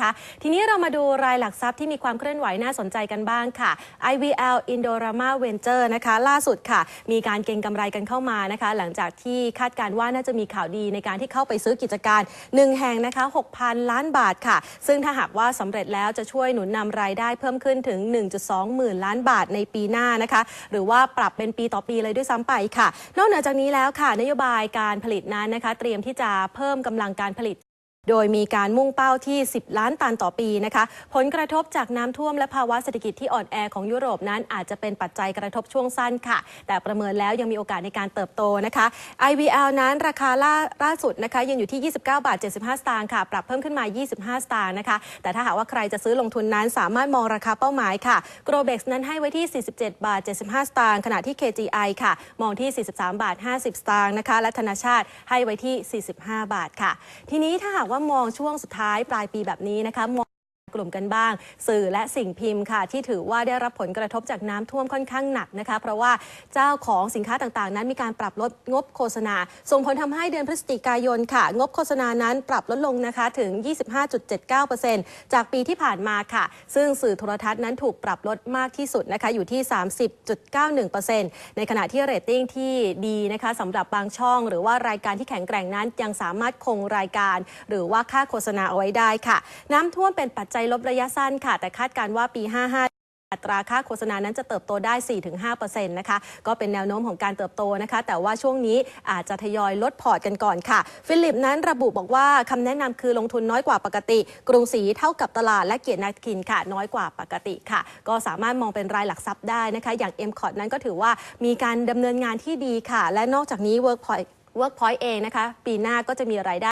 คะทีนี้เรามาดูรายหลักทรัพย์ที่มีความเคลื่อนไหวน่าสนใจกันบ้างค่ะ IVL Indorama Venture นะคะ ล่าสุดค่ะ มีการเก็งกำไรกันเข้ามานะคะ หลังจากที่คาดการณ์ว่าน่าจะมีข่าวดีในการที่เข้าไปซื้อกิจการ 1 แห่งนะคะ 6,000 ล้านบาทค่ะ ซึ่งถ้าหากว่าสำเร็จแล้วจะช่วยหนุนนำรายได้เพิ่มขึ้นถึง 1.2 หมื่นล้านบาทในปีหน้านะคะ หรือว่าปรับเป็นปีต่อปีเลยด้วยซ้ำไปค่ะ นอกเหนือจากนี้แล้วค่ะ นโยบายการผลิตนั้นนะคะ เตรียมที่จะเพิ่มกำลังการผลิต โดยมีการมุ่งเป้าที่ 10 ล้านตันต่อปีนะคะ ผลกระทบจากน้ำท่วมและภาวะเศรษฐกิจที่อ่อนแอของยุโรปนั้นอาจจะเป็นปัจจัยกระทบช่วงสั้นค่ะ แต่ประเมินแล้วยังมีโอกาสในการเติบโตนะคะ IVL นั้นราคาล่าล่าสุดนะคะยังอยู่ที่ 29 บาท 75 สตางค์ค่ะ ปรับเพิ่มขึ้นมา 25 สตางค์นะคะ แต่ถ้าหากว่าใครจะซื้อลงทุนนั้นสามารถมองราคาเป้าหมายค่ะ Grobex นั้นให้ไว้ที่ 47 บาท 75 สตางค์ขณะที่ KGI ค่ะ มองที่ 43 บาท 50 สตางค์นะคะและธนาชาติให้ไว้ที่ 45 บาทค่ะ ทีนี้ถ้าหากว่าว่ามองช่วงสุดท้ายปลายปีแบบนี้นะคะมอง กลุ่มกันบ้าง สื่อและสิ่งพิมพ์ค่ะ ที่ถือว่าได้รับผลกระทบจากน้ำท่วมค่อนข้างหนักนะคะ เพราะว่าเจ้าของสินค้าต่างๆ นั้นมีการปรับลดงบโฆษณา ส่งผลทำให้เดือนพฤศจิกายนค่ะ งบโฆษณานั้นปรับลดลงนะคะถึง 25.79%จากปีที่ผ่านมาค่ะ ซึ่งสื่อโทรทัศน์นั้นถูกปรับลดมากที่สุดนะคะอยู่ที่ 30.91%ในขณะที่เรตติ้งที่ดีนะคะสำหรับบางช่อง หรือว่ารายการที่แข็งแกร่งนั้นยังสามารถคงรายการ หรือว่าค่าโฆษณาเอาไว้ได้ค่ะ น้ำท่วมเป็นปัจจัยลบระยะสั้นค่ะ แต่คาดการว่าปี 55อัตราค่าโฆษณานั้นจะเติบโตได้ 4-5%นะคะ ก็เป็นแนวโน้มของการเติบโตนะคะ แต่ว่าช่วงนี้อาจจะทยอยลดพอร์ตกันก่อนค่ะ ฟิลิปนั้นระบุบอกว่าคำแนะนำคือลงทุนน้อยกว่าปกติ กรุงศรีเท่ากับตลาดและเกียรตินาคินค่ะ น้อยกว่าปกติค่ะ ก็สามารถมองเป็นรายหลักทรัพย์ได้นะคะ อย่าง m c o t นั้นก็ถือว่ามีการดำเนินงานที่ดีค่ะ และนอกจากนี้ Workpoint Workpoint เองนะคะ ปีหน้าก็จะมีรายได้